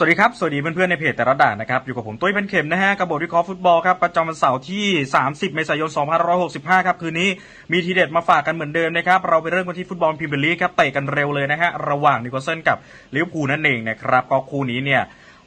สวัสดีครับ สวัสดีเพื่อนๆในเพจแต่ละด่านนะครับ อยู่กับผมตุ้ยเป็นเข็มนะฮะกับบทวิเคราะห์ฟุตบอลครับ ประจำวันเสาร์ที่ 30 เมษายน 2565 ครับ คืนนี้มีทีเด็ดมาฝากกันเหมือนเดิมนะครับ เราไปเริ่มกันที่ฟุตบอลพรีเมียร์ลีกครับเตะกันเร็วเลยนะฮะ ระหว่างนิโคลเซนกับลิเวอร์พูลนั่นเองนะครับ ก็คู่นี้เนี่ย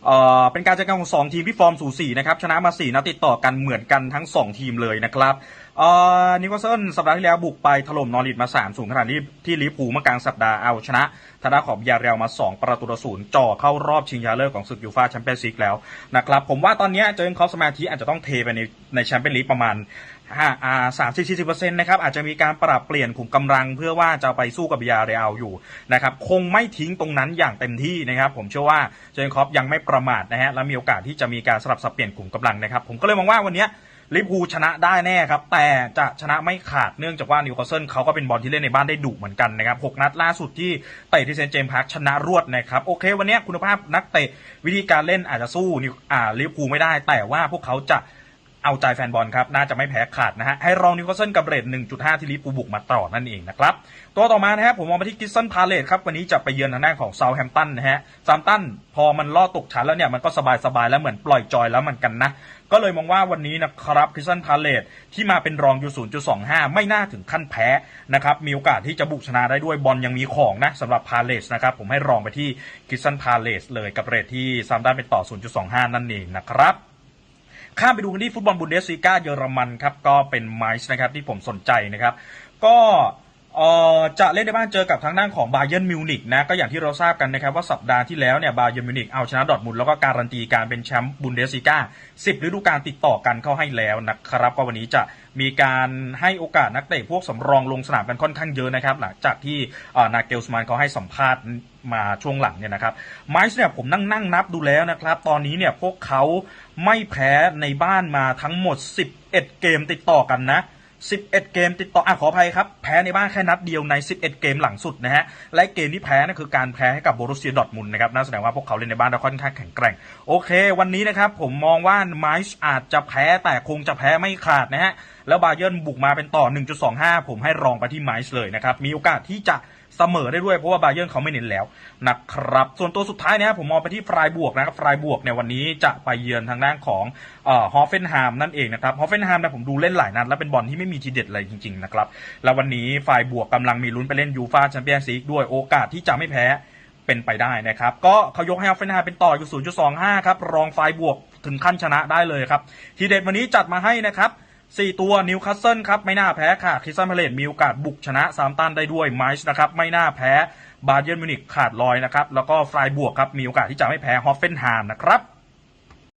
เอ่อเป็นการเจอกันของ 2 ทีมที่ฟอร์มสูสีนะครับ ชนะมา 4 นัดติดต่อกันเหมือนกันทั้ง 2 ทีมเลยนะครับ เอ่อนิโคลเซนสัปดาห์ที่แล้วบุกไปถล่มนอริทมา3 0ขณะที่ที่ลิเวอร์พูลเมื่อกลางสัปดาห์เอาชนะทางด้าของยาเรียลมา 2 ประตูต่อศูนย์จ่อเข้ารอบชิงชนะเลิศของศึกยูฟ่าแชมเปี้ยนส์ลีกแล้วนะครับผมว่าตอนนี้เจอเขาสมาธิอาจจะต้องเทไปในในแชมเปี้ยนลีกประมาณห้าสามสิบสี่สิบเปอร์เซ็นต์นะครับอาจจะมีการปรับเปลี่ยนขุมกำลัง เพื่อว่าจะไปสู้กับยาเรอัลอยู่นะครับคงไม่ทิ้งตรงนั้นอย่างเต็มที่นะครับผมเชื่อว่าเจนคอปยังไม่ประมาทนะฮะและมีโอกาสที่จะมีการสลับสับเปลี่ยนขุมกำลังนะครับผมก็เลยมองว่าวันนี้ ลิฟวูชนะได้แน่ครับ แต่จะชนะไม่ขาดเนื่องจากว่านิวคาสเซิลเขาก็เป็นบอลที่เล่นในบ้านได้ดุเหมือนกันนะครับหกนัดล่าสุดที่เตะที่เซนเจมส์พาร์คชนะรวดนะครับ โอเค วันนี้คุณภาพนักเตะวิธีการเล่นอาจจะสู้นิวอ่าลิฟวูไม่ได้ แต่ว่าพวกเขาจะ เอาใจแฟนบอลครับ น่าจะไม่แพ้ขาดนะฮะ ให้รองนิวคาสเซิลกับเรท1.5 ที่ลิปูบุกมาต่อนั่นเองนะครับ ตัวต่อมานะครับผมมองไปที่กิสซันพาเลตครับ วันนี้จะไปเยือนทางด้านของเซาแฮมตันนะฮะซามตันพอมันล่อตกชั้นแล้วเนี่ย มันก็สบายๆแล้วเหมือนปล่อยจอยแล้วเหมือนกันนะ ก็เลยมองว่าวันนี้นะครับคริสตันพาเลตที่มาเป็นรองอยู่ 0.25 ไม่น่าถึงขั้นแพ้นะครับ มีโอกาสที่จะบุกชนะได้ด้วยบอลยังมีของนะสำหรับพาเลสนะครับ ผมให้รองไปที่คริสตันพาเลสเลยกับเรทที่ซามตันเป็นต่อ 0.25 นั่นเองนะครับ ข้ามไปดูกันที่ฟุตบอลบุนเดสซีกาเยอรมันครับ ก็เป็นไมซ์นะครับที่ผมสนใจนะครับ ก็ เอ่อจะเล่นในบ้านเจอกับทางด้านของบาเยิร์นมิวนิกนะก็อย่างที่เราทราบกันนะครับว่าสัปดาห์ที่แล้วเนี่ยบาเยิร์นมิวนิกเอาชนะดอทมุนด์แล้วก็การันตีการเป็นแชมป์บุนเดสลีกา10ฤดูกาลติดต่อกันเข้าให้แล้วนะครับก็วันนี้จะมีการให้โอกาสนักเตะพวกสำรองลงสนามกันค่อนข้างเยอะนะครับหลังจากที่นาเกลสมานเขาให้สัมภาษณ์มาช่วงหลังเนี่ยนะครับไมซ์เนี่ยผมนั่งนั่งนับดูแล้วนะครับ ตอนนี้เนี่ยพวกเขาไม่แพ้ในบ้านมาทั้งหมด 11 เกมติดต่อกันนะ 11 เกมติดต่ออะขออภัยครับ แพ้ในบ้านแค่นัดเดียวใน 11 เกมหลังสุดนะฮะ และเกมที่แพ้นั่นคือการแพ้ให้กับโบรุสเซียดอทมุนนะครับ น่าแสดงว่าพวกเขาเล่นในบ้านได้ค่อนข้างแข็งแกร่ง โอเค วันนี้นะครับผมมองว่าไมซ์อาจจะแพ้แต่คงจะแพ้ไม่ขาดนะฮะแล้วบาเยิร์นบุกมาเป็นต่อ 1.25 ผมให้รองไปที่ไมซ์เลยนะครับ มีโอกาสที่จะเสมอได้ด้วยเพราะว่าบาเยิร์นเขาไม่เน้นแล้วนะครับ ส่วนตัวสุดท้ายนะครับผมมองไปที่ฟรายบวกนะครับฟรายบวกเนี่ยวันนี้จะไปเยือนทางด้านของฮอฟเฟนไฮม์นั่นเองนะครับฮอฟเฟนไฮม์เนี่ยผมดูเล่นหลายนัดแล้วเป็นบอลที่ไม่มีทีเด็ดอะไรจริงๆนะครับแล้ววันนี้ฝ่ายบวกกำลังมีลุ้นไปเล่นยูฟาแชมเปี้ยนส์ลีกด้วยโอกาสที่จะไม่แพ้เป็นไปได้นะครับ ก็เขายกให้ฮอฟเฟนไฮม์เป็นต่ออยู่ 0.25 ครับรองฝ่ายบวกถึงขั้นชนะได้เลยครับทีเด็ดวันนี้จัดมาให้นะครับ สี่ตัวนิวคาสเซิลครับไม่น่าแพ้ค่ะคริสตันพาเลตมีโอกาสบุกชนะซามตันได้ด้วยไมซ์นะครับไม่น่าแพ้บาเยิร์นมิวนิกขาดลอยนะครับแล้วก็ฟรายบวกครับมีโอกาสที่จะไม่แพ้ฮอฟเฟนไฮม์นะครับ